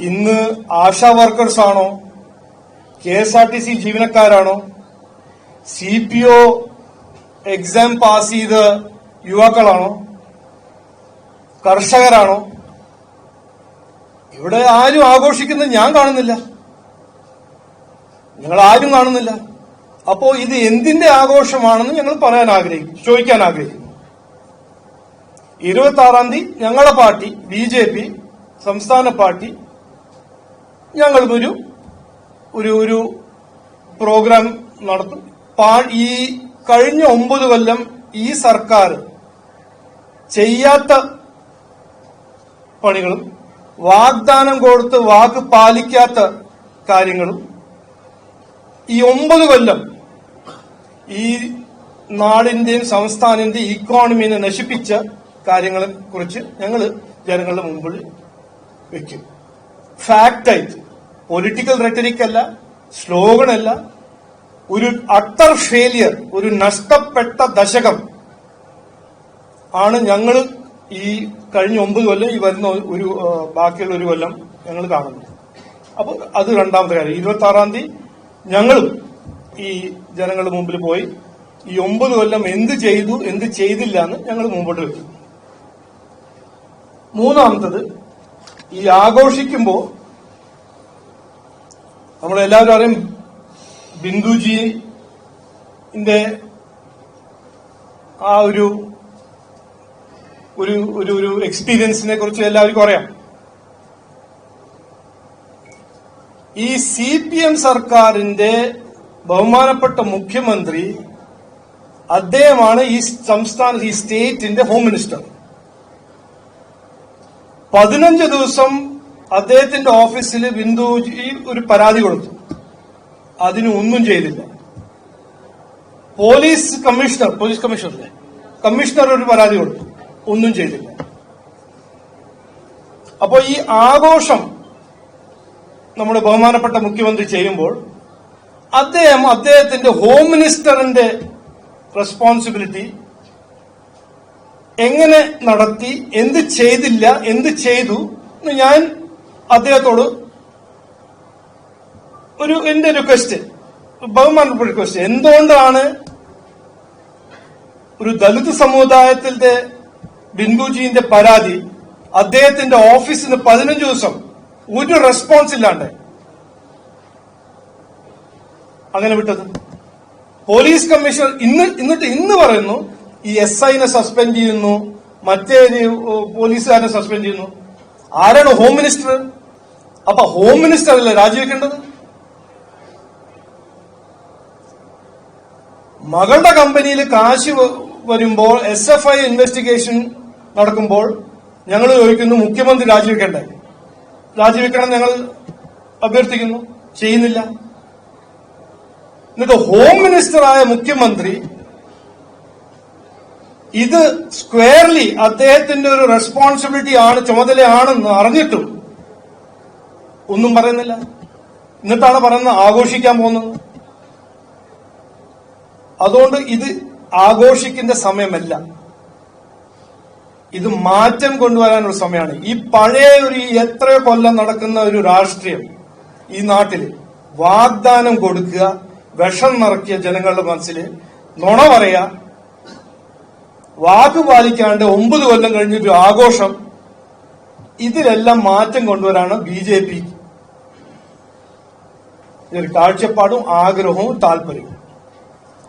ഇന്ന് ആശാ വർക്കേഴ്സ് ആണോ? K S R T C ജീവനക്കാരാണോ? C P O exam pass ചെയ്ത യുവാക്കളാണോ? കർഷകരാണോ? ഇവിടെ ആരും ആഘോഷിക്കുന്നത് ഞാൻ കാണുന്നില്ല. നിങ്ങൾ ആരും കാണുന്നില്ല. അപ്പോ ഇത് എന്തിന്റെ ആഘോഷമാണെന്ന് ഞങ്ങൾ പറയാൻ ആഗ്രഹിക്കും ചോദിക്കാൻ ആഗ്രഹിക്കുന്നു ഇരുപത്തി ആറാം തീയതി ഞങ്ങളുടെ പാർട്ടി ബി ജെ പി സംസ്ഥാന പാർട്ടി ഞങ്ങളൊരു ഒരു ഒരു പ്രോഗ്രാം നടത്തും. ഈ കഴിഞ്ഞ ഒമ്പത് കൊല്ലം ഈ സർക്കാർ ചെയ്യാത്ത പണികളും വാഗ്ദാനം കൊടുത്ത് വാക്ക് പാലിക്കാത്ത കാര്യങ്ങളും ഈ ഒമ്പത് കൊല്ലം ഈ നാടിന്റെയും സംസ്ഥാനത്തിന്റെയും ഇക്കോണമിനെ നശിപ്പിച്ച കാര്യങ്ങളെ കുറിച്ച് ഞങ്ങൾ ജനങ്ങളുടെ മുമ്പിൽ വെക്കും. ഫാക്റ്റായിട്ട് പൊളിറ്റിക്കൽ റെറ്ററിക് അല്ല സ്ലോഗൻ അല്ല ഒരു അട്ടർ ഫെയിലിയർ ഒരു നഷ്ടപ്പെട്ട ദശകം ആണ് ഞങ്ങൾ ഈ കഴിഞ്ഞ ഒമ്പത് കൊല്ലം ഈ വരുന്ന ഒരു ബാക്കിയുള്ള ഒരു കൊല്ലം ഞങ്ങൾ കാണുന്നത്. അപ്പൊ അത് രണ്ടാമത്തെ കാര്യം. ഇരുപത്തി ആറാം തീയതി ഞങ്ങളും ഈ ജനങ്ങളുടെ മുമ്പിൽ പോയി ഈ ഒമ്പത് കൊല്ലം എന്ത് ചെയ്തു എന്ത് ചെയ്തില്ല എന്ന് ഞങ്ങൾ മുമ്പോട്ട് വെച്ചു. മൂന്നാമത്തത് ഈ ആഘോഷിക്കുമ്പോ നമ്മളെല്ലാവരും അറിയും ബിന്ദുജിന്റെ ആ ഒരു ഒരു ഒരു ഒരു എക്സ്പീരിയൻസിനെ കുറിച്ച് എല്ലാവർക്കും അറിയാം. ഈ സി പി എം സർക്കാരിന്റെ ബഹുമാനപ്പെട്ട മുഖ്യമന്ത്രി അദ്ദേഹമാണ് ഈ സംസ്ഥാന ഈ സ്റ്റേറ്റിന്റെ ഹോം മിനിസ്റ്റർ പതിനഞ്ച് ദിവസം അദ്ദേഹത്തിന്റെ ഓഫീസിൽ ബിന്ദുജി ഒരു പരാതി കൊടുത്തു. അതിന് ഒന്നും ചെയ്തില്ല. Police commissioner police commissioner commissioner ഒരു പരാതി കൊടുത്തു. ഒന്നും ചെയ്തില്ല. അപ്പോൾ ഈ ആഘോഷം നമ്മുടെ ബഹുമാനപ്പെട്ട മുഖ്യമന്ത്രി ചെയ്യുമ്പോൾ അദ്ദേഹം അദ്ദേഹത്തിന്റെ ഹോം മിനിസ്റ്ററിന്റെ റെസ്പോൺസിബിലിറ്റി എങ്ങനെ നടത്തി എന്ത് ചെയ്തില്ല എന്ത് ചെയ്തു എന്ന് ഞാൻ അദ്ദേഹത്തോട് ഒരു എന്റെ ഒരു ബഹുമാനപ്പെട്ട റിക്വസ്റ്റ് എന്തുകൊണ്ടാണ് ഒരു ദളിത് സമുദായത്തിന്റെ ബിന്ദുജിന്റെ പരാതി അദ്ദേഹത്തിന്റെ ഓഫീസിന് പതിനഞ്ച് ദിവസം ഒരു റെസ്പോൺസ് ഇല്ലാണ്ട് അങ്ങനെ വിട്ടത്? പോലീസ് കമ്മീഷണർ ഇന്ന് എന്നിട്ട് ഇന്ന് പറയുന്നു ഈ എസ് ഐനെ സസ്പെൻഡ് ചെയ്യുന്നു മറ്റേ പോലീസുകാരനെ സസ്പെൻഡ് ചെയ്യുന്നു. ആരാണ് ഹോം മിനിസ്റ്റർ അപ്പൊ ഹോം മിനിസ്റ്റർ അല്ലേ രാജിവെക്കേണ്ടത്? മകളുടെ കമ്പനിയിൽ കാശ് വരുമ്പോൾ എസ് എഫ് ഐ ഇൻവെസ്റ്റിഗേഷൻ നടക്കുമ്പോൾ ഞങ്ങൾ ചോദിക്കുന്നു മുഖ്യമന്ത്രി രാജിവെക്കണ്ടേ? രാജിവെക്കണം ഞങ്ങൾ അഭ്യർത്ഥിക്കുന്നു. ചെയ്യുന്നില്ല. എന്നിട്ട് ഹോം മിനിസ്റ്ററായ മുഖ്യമന്ത്രി ഇത് സ്ക്വയർലി അദ്ദേഹത്തിന്റെ ഒരു റെസ്പോൺസിബിലിറ്റി ആണ് ചുമതലയാണെന്ന് അറിഞ്ഞിട്ടും ഒന്നും പറയുന്നില്ല. എന്നിട്ടാണ് പറയുന്നത് ആഘോഷിക്കാൻ പോകുന്നത്. അതുകൊണ്ട് ഇത് ആഘോഷിക്കുന്ന സമയമല്ല. ഇത് മാറ്റം കൊണ്ടുവരാനുള്ള സമയമാണ്. ഈ പഴയ ഒരു എത്ര കൊല്ലം നടക്കുന്ന ഒരു രാഷ്ട്രീയം ഈ നാട്ടിൽ വാഗ്ദാനം കൊടുക്കുക വിഷം നിറക്കിയ ജനങ്ങളുടെ മനസ്സിൽ നുണ പറയാ വാക്ക് പാലിക്കാണ്ട് ഒമ്പത് കൊല്ലം കഴിഞ്ഞൊരു ആഘോഷം. ഇതിലെല്ലാം മാറ്റം കൊണ്ടുവരാണ് ബി ജെ പി. ഒരു കാഴ്ചപ്പാടും ആഗ്രഹവും താല്പര്യവും.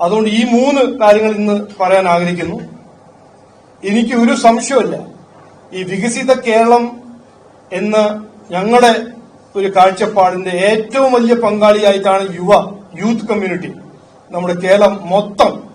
അതുകൊണ്ട് ഈ മൂന്ന് കാര്യങ്ങൾ ഇന്ന് പറയാൻ ആഗ്രഹിക്കുന്നു. എനിക്ക് ഒരു സംശയമില്ല ഈ വികസിത കേരളം എന്ന ഞങ്ങളുടെ ഒരു കാഴ്ചപ്പാടിന്റെ ഏറ്റവും വലിയ പങ്കാളിയായിട്ടാണ് യുവ യൂത്ത് കമ്മ്യൂണിറ്റി. നമ്മുടെ കേരളം മൊത്തം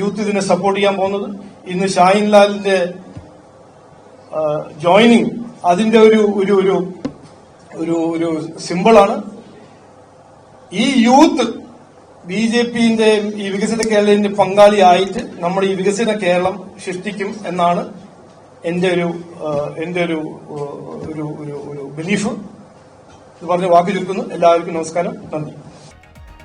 യൂത്ത് ഇതിനെ സപ്പോർട്ട് ചെയ്യാൻ പോകുന്നത്. ഇന്ന് ഷാഹിൻ ലാലിന്റെ ജോയിനിങ് അതിന്റെ ഒരു ഒരു ഒരു ഒരു ഒരു സിമ്പിളാണ് ഈ യൂത്ത് ബി ജെ പിന്റെ ഈ വികസിത കേരളത്തിന്റെ പങ്കാളിയായിട്ട് നമ്മുടെ ഈ വികസിത കേരളം സൃഷ്ടിക്കും എന്നാണ് എന്റെ ഒരു എന്റെ ഒരു ഒരു ഒരു ബിലീഫ് പറഞ്ഞ് വാക്ക് ചുരുക്കുന്നു. എല്ലാവർക്കും നമസ്കാരം. നന്ദി.